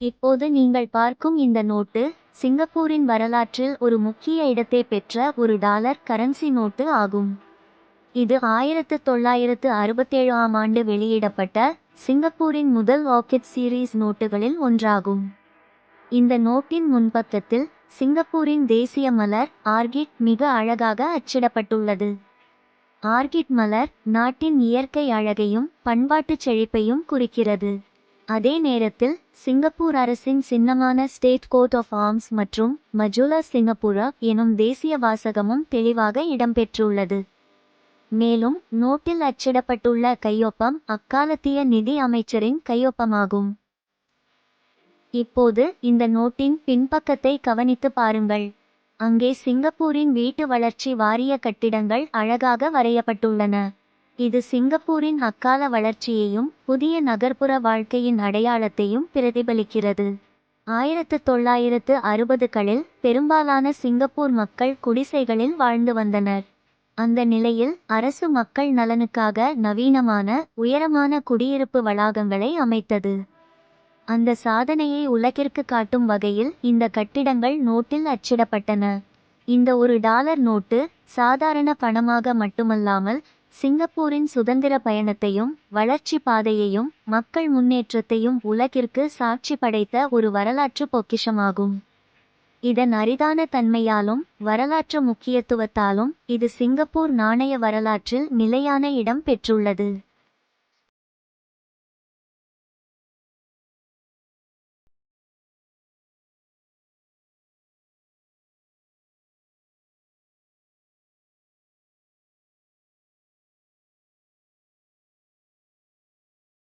இப்போது நீங்கள் பார்க்கும் இந்த நோட்டு சிங்கப்பூரின் வரலாற்றில் ஒரு முக்கிய இடத்தை பெற்ற ஒரு டாலர் கரன்சி நோட்டு ஆகும். இது ஆயிரத்து தொள்ளாயிரத்து அறுபத்தேழு ஆம் ஆண்டு வெளியிடப்பட்ட சிங்கப்பூரின் முதல் வாக்கெட் சீரீஸ் நோட்டுகளில் ஒன்றாகும். இந்த நோட்டின் முன்பக்கத்தில் சிங்கப்பூரின் தேசிய மலர் ஆர்கிட் மிக அழகாக அச்சிடப்பட்டுள்ளது. ஆர்கிட் மலர் நாட்டின் இயற்கை அழகையும் பண்பாட்டுச் செழிப்பையும் குறிக்கிறது. அதே நேரத்தில் சிங்கப்பூர் அரசின் சின்னமான ஸ்டேட் கோட் ஆஃப் ஆர்ம்ஸ் மற்றும் மஜூலா சிங்கப்பூரா எனும் தேசிய வாசகமும் தெளிவாக இடம்பெற்றுள்ளது. மேலும் நோட்டில் அச்சிடப்பட்டுள்ள கையொப்பம் அக்காலத்திய நிதி அமைச்சரின் கையொப்பமாகும். இப்போது இந்த நோட்டின் பின்பக்கத்தை கவனித்து பாருங்கள். அங்கே சிங்கப்பூரின் வீட்டு வளர்ச்சி வாரிய கட்டிடங்கள் அழகாக வரையப்பட்டுள்ளன. இது சிங்கப்பூரின் அக்கால வளர்ச்சியையும் புதிய நகர்ப்புற வாழ்க்கையின் அடையாளத்தையும் பிரதிபலிக்கிறது. ஆயிரத்து தொள்ளாயிரத்து அறுபதுகளில் பெரும்பாலான சிங்கப்பூர் மக்கள் குடிசைகளில் வாழ்ந்து வந்தனர். அந்த நிலையில் அரசு மக்கள் நலனுக்காக நவீனமான உயரமான குடியிருப்பு வளாகங்களை அமைத்தது. அந்த சாதனையை உலகிற்கு காட்டும் வகையில் இந்த கட்டிடங்கள் நோட்டில் அச்சிடப்பட்டன. இந்த ஒரு டாலர் நோட்டு சாதாரண பணமாக மட்டுமல்லாமல் சிங்கப்பூரின் சுதந்திர பயணத்தையும் வளர்ச்சி பாதையையும் மக்கள் முன்னேற்றத்தையும் உலகிற்கு சாட்சி படைத்த ஒரு வரலாற்று பொக்கிஷமாகும். இதன் அரிதான தன்மையாலும் வரலாற்று முக்கியத்துவத்தாலும் இது சிங்கப்பூர் நாணய வரலாற்றில் நிலையான இடம் பெற்றுள்ளது.